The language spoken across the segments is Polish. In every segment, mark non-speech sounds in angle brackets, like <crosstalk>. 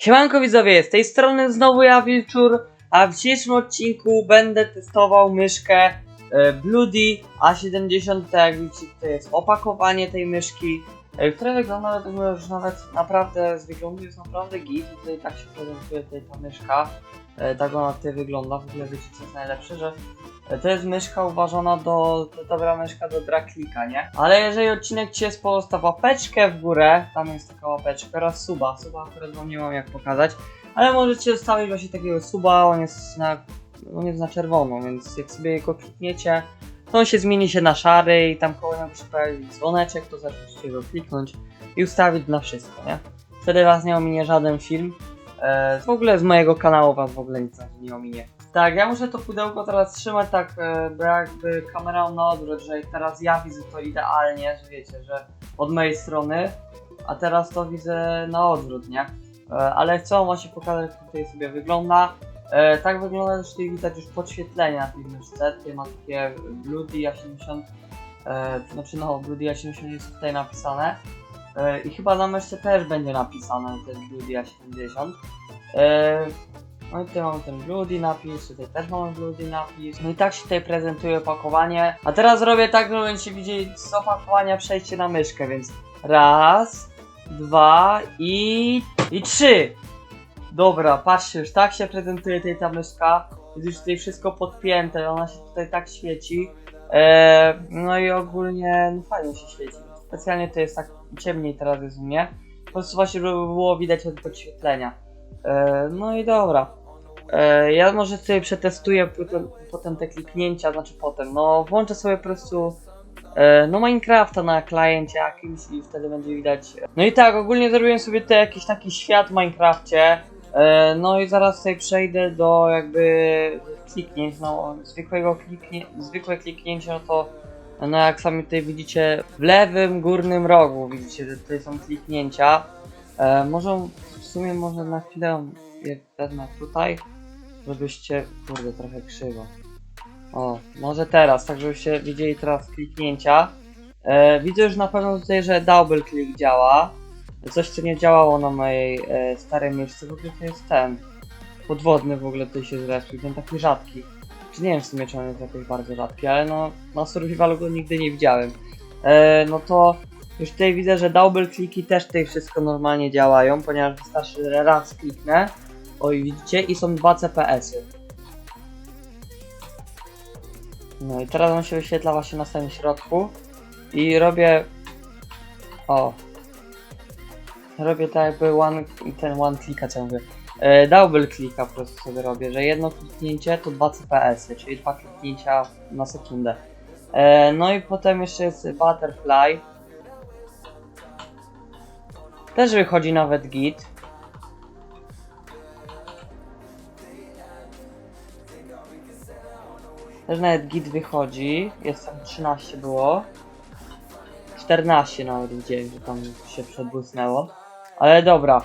Siemanko widzowie, z tej strony znowu ja Wilczur, a w dzisiejszym odcinku będę testował myszkę e, Bloody A70, tak jak widzicie to jest opakowanie tej myszki, e, które wygląda już nawet naprawdę, z wyglądu jest naprawdę git, I tutaj tak się prezentuje tutaj ta myszka, e, tak ona tutaj wygląda, w ogóle wiecie co jest najlepsze, że e, to jest myszka uważana do, to dobra myszka do draklika, nie? Ale jeżeli odcinek Ci jest pozostaw łapeczkę w górę, tam jest taka łapeczka oraz suba, suba akurat wam nie mam jak pokazać, ale możecie zostawić właśnie takiego suba, on jest na, on jest na czerwono, więc jak sobie go klikniecie, to on się zmieni się na szary i tam koło niego pojawi dzwoneczek, to zaczniecie go kliknąć i ustawić na wszystko, nie? Wtedy was nie ominie żaden film. E, w ogóle z mojego kanału was w ogóle nic nie ominie. Tak, ja muszę to pudełko teraz trzymać tak, e, bo jakby kamerą na odwrót, że teraz ja widzę to idealnie, że wiecie, że od mojej strony, a teraz to widzę na odwrót, nie? E, ale chcę wam właśnie pokazać, jak tutaj sobie wygląda. E, tak wygląda, że tutaj widać już podświetlenia na tej myszce, tutaj ma takie Bloody A70, e, znaczy no Bloody A70 jest tutaj napisane. E, I chyba na myszce też będzie napisane ten Bloody A70. E, no i tutaj mamy ten Bloody napis, tutaj też mamy Bloody napis. No i tak się tutaj prezentuje opakowanie. A teraz robię tak, żeby będziecie widzieli z opakowania przejście na myszkę, więc raz, dwa i, i trzy. Dobra, patrzcie, już tak się prezentuje tutaj ta myszka. Jest już tutaj wszystko podpięte, ona się tutaj tak świeci. E, no i ogólnie no fajnie się świeci. Specjalnie to jest tak ciemniej teraz jest u mnie. Po prostu właśnie, było widać od podświetlenia. E, no i dobra. E, ja może sobie przetestuję potem, potem te kliknięcia, znaczy potem, no włączę sobie po prostu e, no Minecrafta na kliencie jakimś i wtedy będzie widać. No i tak, ogólnie zrobiłem sobie tutaj jakiś taki świat w Minecrafcie. E, no i zaraz tutaj przejdę do jakby kliknięć, no zwykłego kliknie, zwykłe kliknięcie, no to no jak sami tutaj widzicie w lewym górnym rogu widzicie, że tutaj są kliknięcia. E, może w sumie może na chwilę je wezmę tutaj, żebyście, kurde trochę krzywo. O, może teraz, tak żebyście widzieli teraz kliknięcia. E, widzę już na pewno tutaj, że double click działa. Coś co nie działało na mojej e, starej miejscu, w ogóle to jest ten. Podwodny w ogóle tutaj się zrespił, ten taki rzadki. Czy nie wiem w sumie czy on jest jakoś bardzo rzadki, ale no na survivalu go nigdy nie widziałem. E, no to już tutaj widzę, że double kliki też tutaj wszystko normalnie działają, ponieważ wystarczy, raz kliknę. Oj, widzicie? I są dwa CPS-y. No i teraz on się wyświetla właśnie na samym środku. I robię... O. Robię tak jakby one, ten one clicka, mówię. E, double clicka po prostu sobie robię, że jedno kliknięcie to dwa CPS-y, czyli dwa kliknięcia na sekundę. E, no i potem jeszcze jest butterfly. Też wychodzi nawet git. Też nawet git wychodzi. Jest tam 13 było. 14 nawet widziałem, że tam się przebłysnęło. Ale dobra.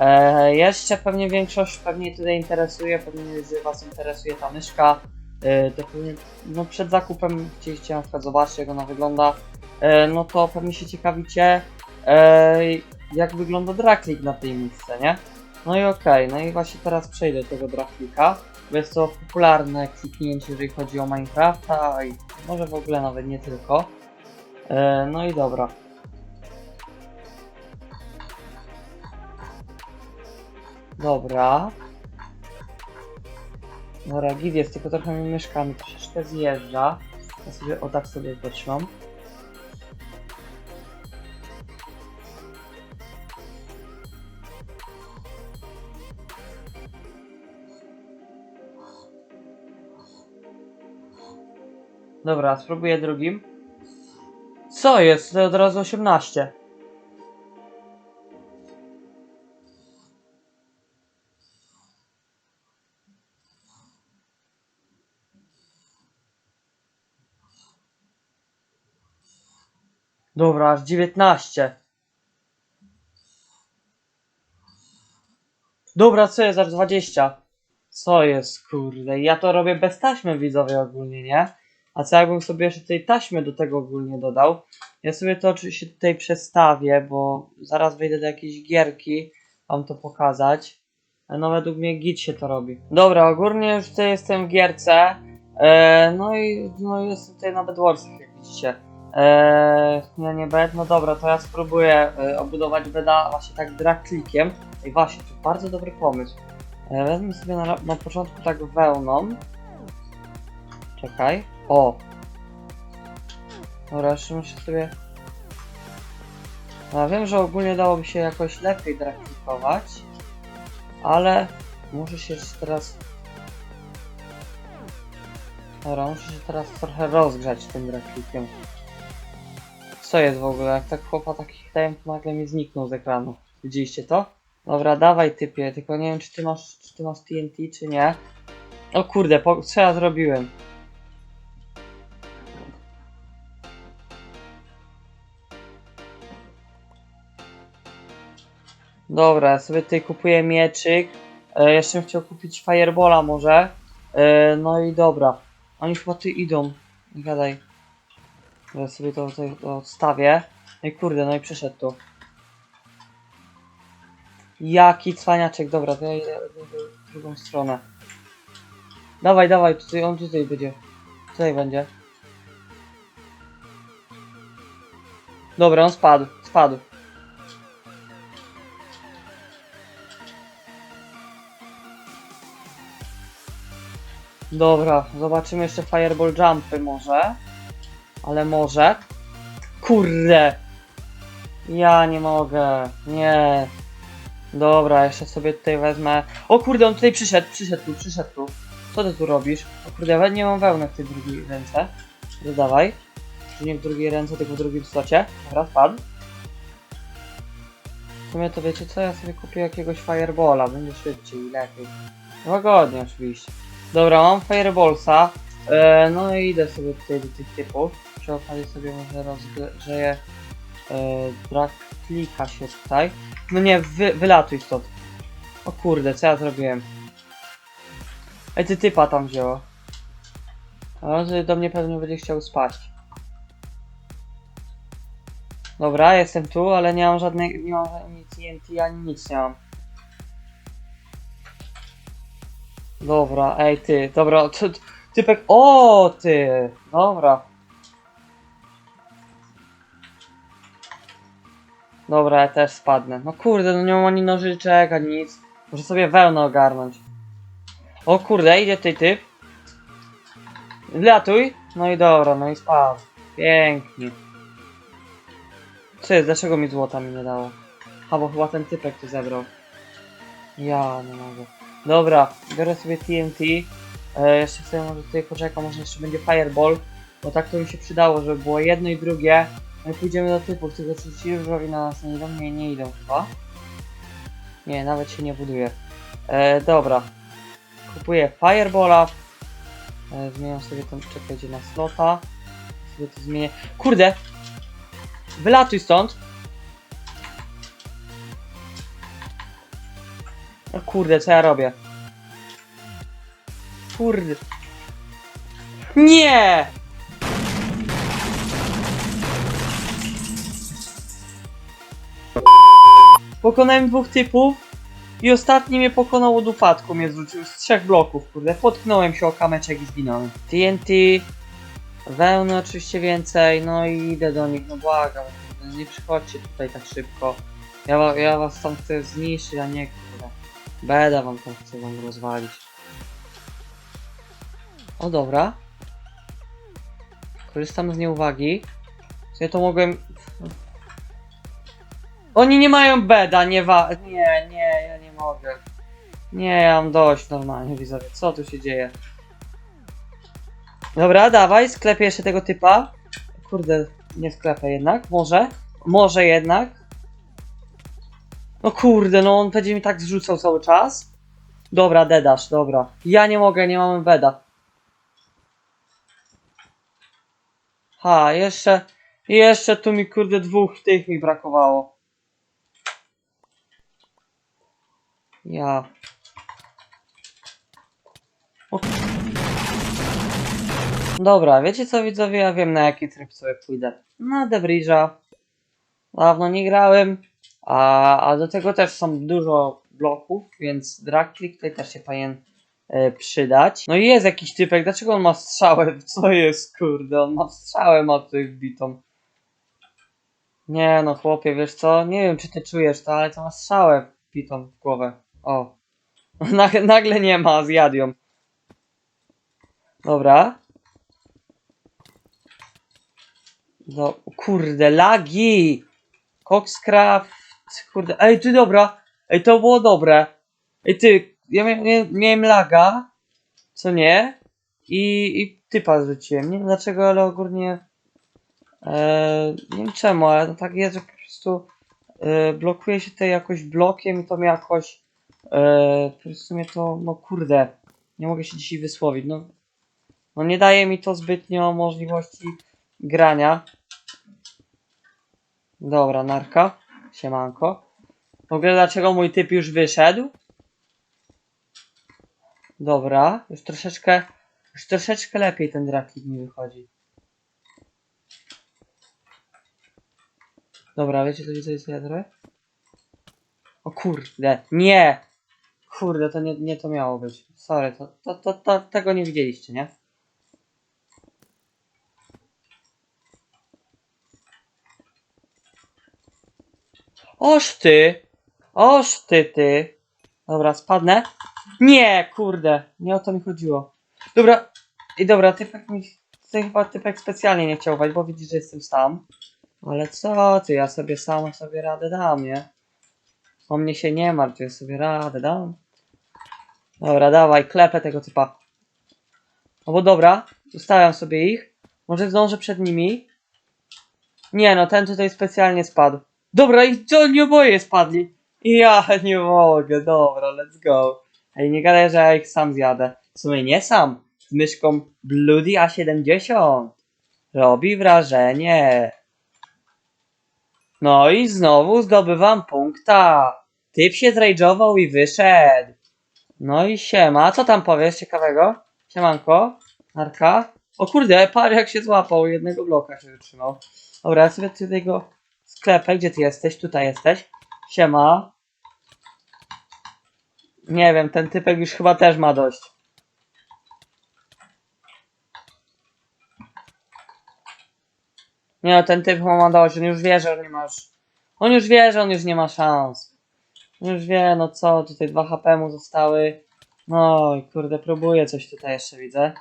E, jeszcze pewnie większość pewnie tutaj interesuje, pewnie że was interesuje ta myszka. E, to pewnie, no przed zakupem chcieliście na przykład zobaczyć jak ona wygląda. E, no to pewnie się ciekawicie e, jak wygląda draklik na tej myszce, nie? No i okej, no i właśnie teraz przejdę do tego draklika. Bo jest to popularne kliknięcie, jeżeli chodzi o Minecrafta i może w ogóle nawet nie tylko. E, no i dobra. Dobra. Dobra, jest, tylko trochę mi myszkami troszeczkę zjeżdża. Ja sobie o tak sobie potrzymam. Dobra, spróbuję drugim. Co jest? Od razu 18. Dobra, aż 19. Dobra, co jest aż 20? Co jest, kurde? Ja to robię bez taśmy widzowie ogólnie, nie? A co jakbym sobie jeszcze tej taśmy do tego ogólnie dodał? Ja sobie to oczywiście tutaj przestawię, bo zaraz wejdę do jakiejś gierki, wam to pokazać. No według mnie git się to robi. Dobra, ogólnie już tutaj jestem w gierce. E, no i no jestem tutaj na Bedwarsach, jak widzicie. E, nie, bed, no dobra, to ja spróbuję e, obudować beda właśnie tak drag klikiem. I właśnie, to bardzo dobry pomysł. E, wezmę sobie na, na początku tak wełną. Czekaj. O! Dobra, jeszcze muszę sobie... No, wiem, że ogólnie dałoby się jakoś lepiej draklikować, ale muszę się teraz... Dobra, muszę się teraz trochę rozgrzać tym draklikiem. Co jest w ogóle? Jak tak chłopa taki hitałem, to nagle mi zniknął z ekranu. Widzieliście to? Dobra, dawaj typie, tylko nie wiem czy ty masz, czy ty masz TNT czy nie. O kurde, po, co ja zrobiłem? Dobra, ja sobie tutaj kupuję mieczyk. E, jeszcze bym chciał kupić Firebola może. E, no i dobra. Oni chyba idą. Gadaj. Ja sobie to tutaj to odstawię. No i kurde, no i przyszedł tu. Jaki cwaniaczek, dobra, to ja idę w drugą stronę. Dawaj, dawaj, tutaj, on tutaj będzie. Tutaj będzie. Dobra, on spadł, spadł. Dobra, zobaczymy jeszcze Fireball Jumpy może. Ale może. Kurde! Ja nie mogę. Nie. Dobra, jeszcze sobie tutaj wezmę. O kurde, on tutaj przyszedł, przyszedł tu, przyszedł tu. Co ty tu robisz? O kurde, ja nie mam wełny w tej drugiej ręce. Dodawaj. Czy nie w drugiej ręce, tylko w drugim slocie. Dobra, spadł. W sumie to wiecie co, ja sobie kupię jakiegoś Firebola, będzie szybciej i lepiej. Łagodnie oczywiście. Dobra, mam Fireballsa. E, no i idę sobie tutaj do tych typów. Przy okazji sobie może rozgrzeję e, drag klika się tutaj. No nie, wy, wylatuj stąd. O kurde, co ja zrobiłem? Ej, ty typa tam wzięło. On sobie do mnie pewnie będzie chciał spać. Dobra, jestem tu, ale nie mam żadnej, nie mam ani TNT, ani nic nie mam. Dobra, ej ty, dobra, ty, typek, o ty, dobra. Dobra, ja też spadnę. No kurde, no nie mam ani nożyczek, ani nic. Muszę sobie wełnę ogarnąć. O kurde, idzie tutaj typ. Latuj. No i dobra, no i spadł. Pięknie. Co jest, dlaczego mi złota mi nie dało? A bo chyba ten typek tu zebrał. Ja nie mogę. Dobra, biorę sobie TNT. E, jeszcze sobie może tutaj poczekam, może jeszcze będzie Fireball. Bo tak to mi się przydało, żeby było jedno i drugie. No i pójdziemy do typów, tylko czy ci różowi na nas nie idą? Nie, nie idą chyba. Nie, nawet się nie buduje. E, dobra. Kupuję Firebola. E, zmieniam sobie tam, czekajcie, na slota. Sobie to zmienię. Kurde! Wylatuj stąd! O kurde, co ja robię? Kurde. Nie! Pokonałem dwóch typów i ostatni mnie pokonał od upadku, mnie zrzucił z trzech bloków, kurde. Potknąłem się o kameczek i zginąłem. TNT, wełny oczywiście więcej, no i idę do nich, no błagam, kurde, nie przychodźcie tutaj tak szybko. Ja, ja was tam chcę zniszczyć, a nie kurde. Beda wam tam chcę wam rozwalić. O dobra. Korzystam z nieuwagi. Ja to mogłem oni nie mają beda, nie wa... Nie, nie, ja nie mogę. Nie, ja mam dość normalnie, widzowie. Co tu się dzieje? Dobra, dawaj, sklepię jeszcze tego typa. Kurde, nie sklepę jednak. Może? Może jednak. No kurde, no on będzie mi tak zrzucał cały czas. Dobra, dedasz, dobra. Ja nie mogę, nie mamy beda. Ha, jeszcze... Jeszcze tu mi kurde dwóch tych mi brakowało. Ja. O. Dobra, wiecie co widzowie, ja wiem na jaki tryb sobie pójdę. Na Debridge'a. Dawno nie grałem. A, a do tego też są dużo bloków, więc drag click tutaj też się powinien e, przydać. No i jest jakiś typek, dlaczego on ma strzałę? <laughs> Co jest kurde, on ma strzałę ma tutaj wbitą. Nie no chłopie, wiesz co, nie wiem czy ty czujesz to, ale to ma strzałę wbitą w głowę. O. <laughs> Nagle, nie ma, zjadł ją. Dobra. No, kurde, lagi! Coxcraft, kurde, ej, ty dobra, ej, to było dobre. Ej, ty, ja mia, mia, miałem laga, co nie? I, i typa zrzuciłem, nie wiem dlaczego, ale ogólnie, e, nie wiem czemu, ale tak jest, że po prostu e, blokuje się to jakoś blokiem i to mnie jakoś, e, po prostu mnie to, no kurde, nie mogę się dzisiaj wysłowić, no, no nie daje mi to zbytnio możliwości grania. Dobra, narka. Siemanko. W ogóle dlaczego mój typ już wyszedł? Dobra, już troszeczkę, już troszeczkę lepiej ten draklik mi wychodzi. Dobra, wiecie co co ja zrobię? O kurde, nie! Kurde, to nie, nie to miało być. Sorry, to, to, to, to tego nie widzieliście, nie? Oż ty! Oż ty, ty! Dobra, spadnę. Nie, kurde, nie o to mi chodziło. Dobra, i dobra, typek mi, ty chyba typek specjalnie nie chciał wejść, bo widzi, że jestem sam. Ale co ty, ja sobie sam sobie radę dam, nie? O mnie się nie martw, ja sobie radę dam. Dobra, dawaj, klepę tego typa. No bo dobra, ustawiam sobie ich. Może zdążę przed nimi. Nie no, ten tutaj specjalnie spadł. Dobra, i co, nie oboje spadli. Ja <laughs> nie mogę, dobra, let's go. Ej, nie gadaj, że ja ich sam zjadę. W sumie nie sam, z myszką Bloody A70. Robi wrażenie. No i znowu zdobywam punkta. Typ się zrajdżował i wyszedł. No i siema, co tam powiesz ciekawego? Siemanko, Arka. O kurde, par jak się złapał, jednego bloka się wytrzymał. Dobra, ja sobie tutaj go sklepę, gdzie ty jesteś? Tutaj jesteś. Siema. Nie wiem, ten typek już chyba też ma dość. Nie ten typ ma dość, on już wie, że on nie masz. On już wie, że on już nie ma szans. Już wie, no co, tutaj 2 HP mu zostały. No kurde, próbuję coś tutaj jeszcze widzę.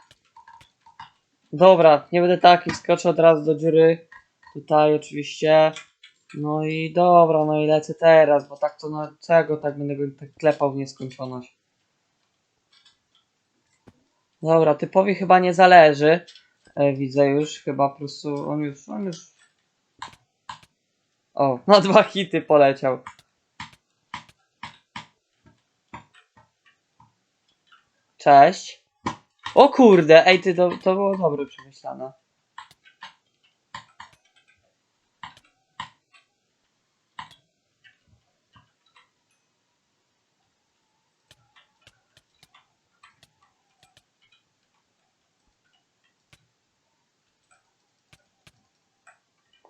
Dobra, nie będę taki, skoczę od razu do dziury. Tutaj oczywiście. No i dobra, no i lecę teraz, bo tak to na czego tak będę go tak klepał w nieskończoność. Dobra, typowi chyba nie zależy. E, widzę już, chyba po prostu on już, on już... O, na dwa hity poleciał. Cześć. O kurde, ej ty, to, to było dobre przemyślane.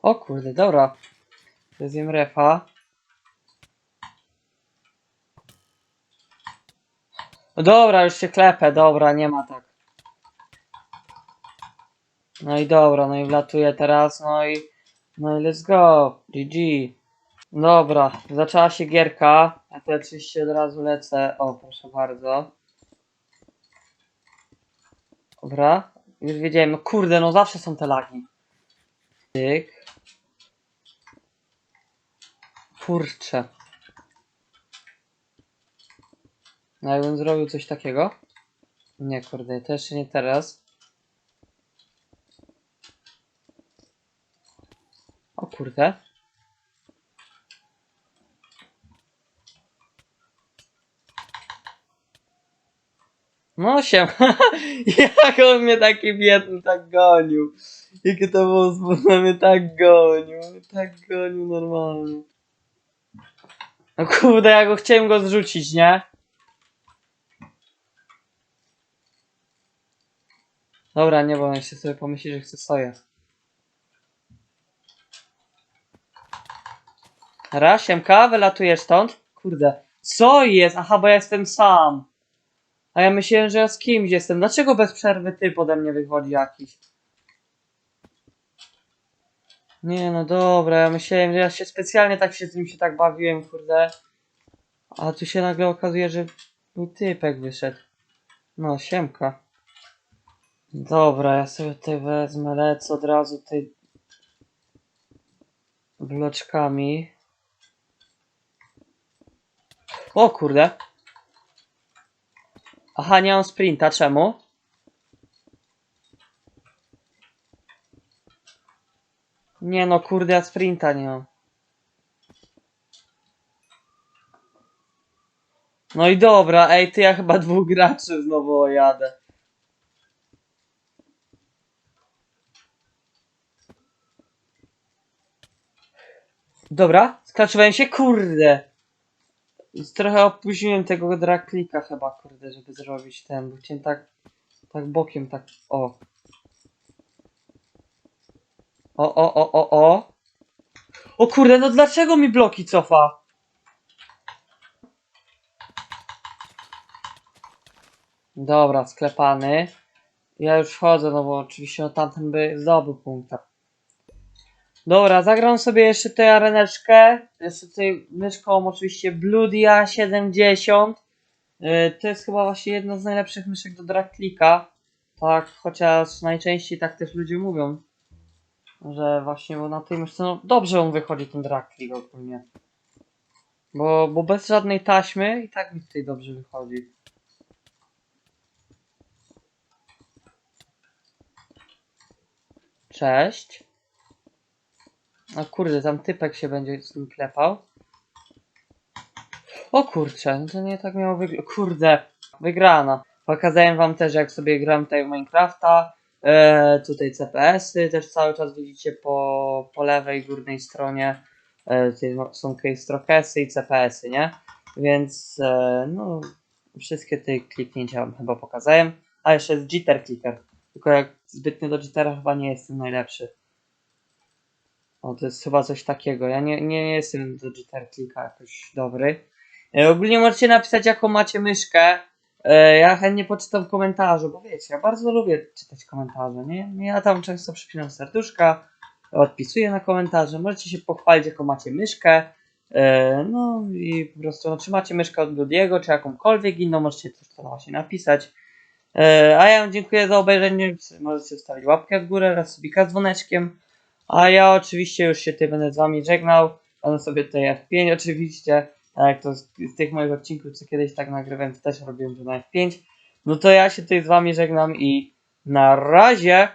O kurde, dobra. Zjem refa. No dobra, już się klepę, dobra, nie ma tak. No i dobra, no i wlatuję teraz, no i... No i let's go, GG. Dobra, zaczęła się gierka. Ja tu oczywiście od razu lecę. O, proszę bardzo. Dobra, już wiedziałem, no kurde, no zawsze są te lagi. Tyk. Kurczę. No jakbym zrobił coś takiego? Nie, kurde, to jeszcze nie teraz. O kurde. No się, <laughs> jak on mnie taki biedny tak gonił. Jakie to było smutne, mnie tak gonił, tak gonił normalnie. No kurde, ja go chciałem go zrzucić, nie? Dobra, nie, bo jeszcze sobie pomyśli, że chce soję. Ra, siemka, wylatujesz stąd? Kurde, co jest? Aha, bo ja jestem sam. A ja myślałem, że ja z kimś jestem. Dlaczego bez przerwy typ ode mnie wychodzi jakiś? Nie no dobra, ja myślałem, że ja się specjalnie tak się z nim się tak bawiłem, kurde. A tu się nagle okazuje, że mój typek wyszedł. No, siemka. Dobra, ja sobie tutaj wezmę, lecę od razu tutaj bloczkami. O kurde. Aha, nie mam sprinta, czemu? Nie no, kurde, ja sprinta nie mam. No i dobra, ej, ty ja chyba dwóch graczy znowu ojadę. Dobra, skaczyłem się, kurde. Trochę opóźniłem tego draklika chyba, kurde, żeby zrobić ten, bo chciałem tak, tak bokiem, tak, o. O, o, o, o, o. O kurde, no dlaczego mi bloki cofa? Dobra, sklepany. Ja już wchodzę, no bo oczywiście no tamten by zdobył punkta. Dobra, zagram sobie jeszcze tę areneczkę. Jeszcze tutaj myszką oczywiście Bloodia 70. Yy, To jest chyba właśnie jedna z najlepszych myszek do dragklika. Tak, chociaż najczęściej tak też ludzie mówią. Że właśnie bo na tej myszce no, dobrze mu wychodzi ten dragklik ogólnie. Bo, bo bez żadnej taśmy i tak mi tutaj dobrze wychodzi. Cześć. O kurde, tam typek się będzie z nim klepał. O kurczę, no to nie tak miało wyglądać. Kurde, wygrana. Pokazałem wam też, jak sobie gram tutaj w Minecrafta. E, tutaj CPS-y też cały czas widzicie po, po lewej górnej stronie. E, tutaj są keystrockesy i CPS-y, nie? Więc e, no, wszystkie te kliknięcia wam chyba pokazałem. A jeszcze jest jitter clicker. Tylko jak zbytnio do jittera chyba nie jestem najlepszy. O, to jest chyba coś takiego. Ja nie, nie jestem do jitter clicka jakoś dobry. E, ogólnie możecie napisać jaką macie myszkę. E, ja chętnie poczytam komentarze, bo wiecie, ja bardzo lubię czytać komentarze, nie? Ja tam często przypinam serduszka, odpisuję na komentarze. Możecie się pochwalić jaką macie myszkę. E, no i po prostu, no, czy macie myszkę od Bloody'ego, czy jakąkolwiek inną, możecie też to właśnie napisać. E, a ja wam dziękuję za obejrzenie. Możecie zostawić łapkę w górę oraz subika z dzwoneczkiem. A ja oczywiście już się tutaj będę z wami żegnał. Będę sobie tutaj F5 oczywiście. Tak jak to z, z tych moich odcinków, co kiedyś tak nagrywałem, to też robiłem to na F5. No to ja się tutaj z wami żegnam i na razie.